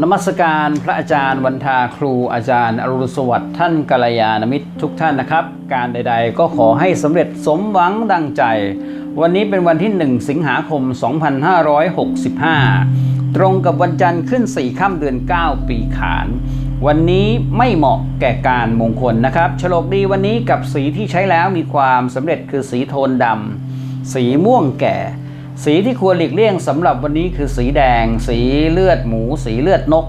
นมัสการพระอาจารย์วันทาครูอาจารย์อรุณสวัสดิ์ท่านกัลยาณมิตรทุกท่านนะครับ การใด ๆ ก็ขอให้สำเร็จสมหวังดังใจ วันนี้เป็นวันที่ 1 สิงหาคม 2565 ตรงกับวันจันทร์ขึ้น 4 ค่ำเดือน 9 ปีขาน วันนี้ไม่เหมาะแก่การมงคลนะครับฉลกดีวันนี้กับสีที่ใช้แล้วมีความสำเร็จคือสีโทนดำสีม่วงแก่ สีที่ควรหลีกเลี่ยงสำหรับวันนี้คือสีแดง สีเลือดหมู สีเลือดนก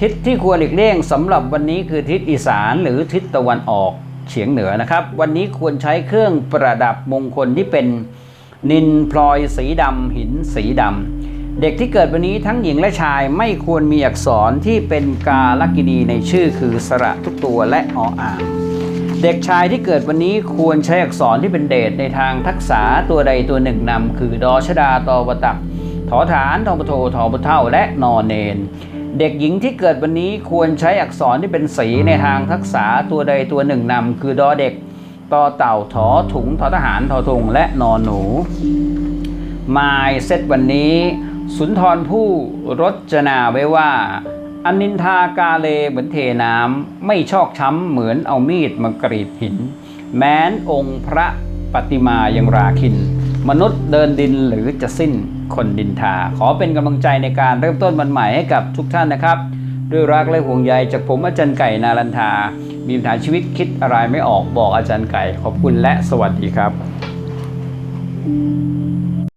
ทิศที่ควรหลีกเลี่ยงสำหรับวันนี้คือทิศอีสานหรือทิศตะวันออกเฉียงเหนือนะครับ วันนี้ควรใช้เครื่องประดับมงคลที่เป็นนินพลอยสีดำหินสีดำเด็กที่เกิดวันนี้ทั้งหญิงและชายไม่ควรมีอักษรที่เป็นกาลกินีในชื่อคือสระทุกตัวและออ่าง เด็กชายที่เกิดวันนี้ควรใช้อักษรที่เป็นเดชในทางทักษะตัวใดตัวหนึ่งนำคือดอชดาตอวตักถอฐานทอปโททอปเท่าและนอเนน เด็กหญิงที่เกิดวันนี้ควรใช้อักษรที่เป็นสีในทางทักษะตัวใดตัวหนึ่งนำคือดอเด็กตอเต่าถอถุงทอทหารทอทงและนอหนูมายเซตวันนี้ สุนทรผู้รจนาไว้ว่า อนินทากาเลเหมือนเทน้ำไม่ชอกช้ำเหมือนเอามีดมากรีดหิน แม้นองค์พระปฏิมายังราคิน มนุษย์เดินดินหรือจะสิ้นคนดินทา ขอเป็นกำลังใจในการเริ่มต้นวันใหม่ให้กับทุกท่านนะครับ ด้วยรักและห่วงใยจากผมอาจารย์ไก่นารันทา มีปัญหาชีวิตคิดอะไรไม่ออกบอกอาจารย์ไก่ ขอบคุณและสวัสดีครับ